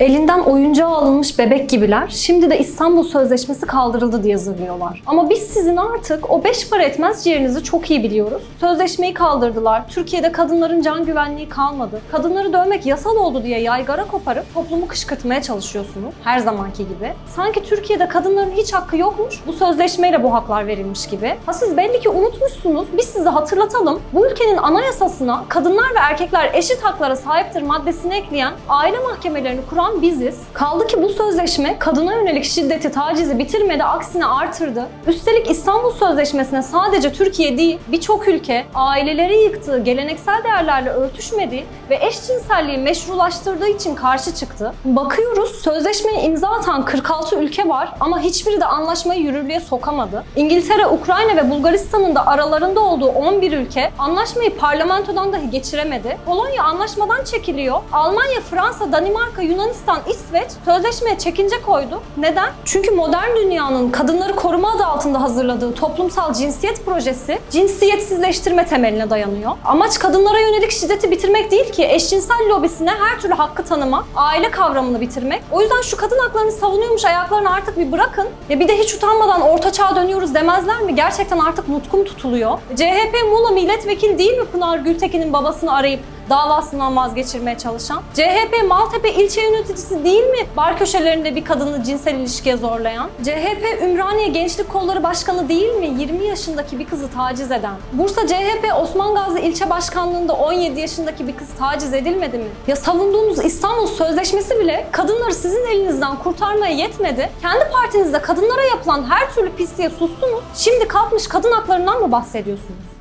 Elinden oyuncağı alınmış bebek gibiler. Şimdi de İstanbul Sözleşmesi kaldırıldı diye zırlıyorlar. Ama biz sizin artık o beş para etmez ciğerinizi çok iyi biliyoruz. Sözleşmeyi kaldırdılar. Türkiye'de kadınların can güvenliği kalmadı. Kadınları dövmek yasal oldu diye yaygara koparıp toplumu kışkırtmaya çalışıyorsunuz. Her zamanki gibi. Sanki Türkiye'de kadınların hiç hakkı yokmuş. Bu sözleşmeyle bu haklar verilmiş gibi. Ha siz belli ki unutmuşsunuz. Biz size hatırlatalım. Bu ülkenin anayasasına kadınlar ve erkekler eşit haklara sahiptir maddesini ekleyen aile mahkemelerini kuran biziz. Kaldı ki bu sözleşme kadına yönelik şiddeti, tacizi bitirmedi, aksine artırdı. Üstelik İstanbul Sözleşmesi'ne sadece Türkiye değil, birçok ülke aileleri yıktığı, geleneksel değerlerle örtüşmediği ve eşcinselliği meşrulaştırdığı için karşı çıktı. Bakıyoruz sözleşmeye imza atan 46 ülke var ama hiçbiri de anlaşmayı yürürlüğe sokamadı. İngiltere, Ukrayna ve Bulgaristan'ın da aralarında olduğu 11 ülke anlaşmayı parlamentodan dahi geçiremedi. Polonya anlaşmadan çekiliyor. Almanya, Fransa, Danimarka, Yunanistan, İsveç sözleşmeye çekince koydu. Neden? Çünkü modern dünyanın kadınları koruma adı altında hazırladığı toplumsal cinsiyet projesi cinsiyetsizleştirme temeline dayanıyor. Amaç kadınlara yönelik şiddeti bitirmek değil ki eşcinsel lobisine her türlü hakkı tanıma, aile kavramını bitirmek. O yüzden şu kadın haklarını savunuyormuş ayaklarını artık bir bırakın. Ya bir de hiç utanmadan orta çağa dönüyoruz demezler mi? Gerçekten artık nutkum tutuluyor. CHP Muğla milletvekili değil mi Pınar Gültekin'in babasını arayıp davasından vazgeçirmeye çalışan? CHP Maltepe ilçe yöneticisi değil mi bar köşelerinde bir kadını cinsel ilişkiye zorlayan? CHP Ümraniye Gençlik Kolları Başkanı değil mi 20 yaşındaki bir kızı taciz eden? Bursa CHP Osman Gazi ilçe başkanlığında 17 yaşındaki bir kız taciz edilmedi mi? Ya savunduğunuz İstanbul Sözleşmesi bile kadınları sizin elinizden kurtarmaya yetmedi. Kendi partinizde kadınlara yapılan her türlü pisliğe sustunuz. Şimdi kalkmış kadın haklarından mı bahsediyorsunuz?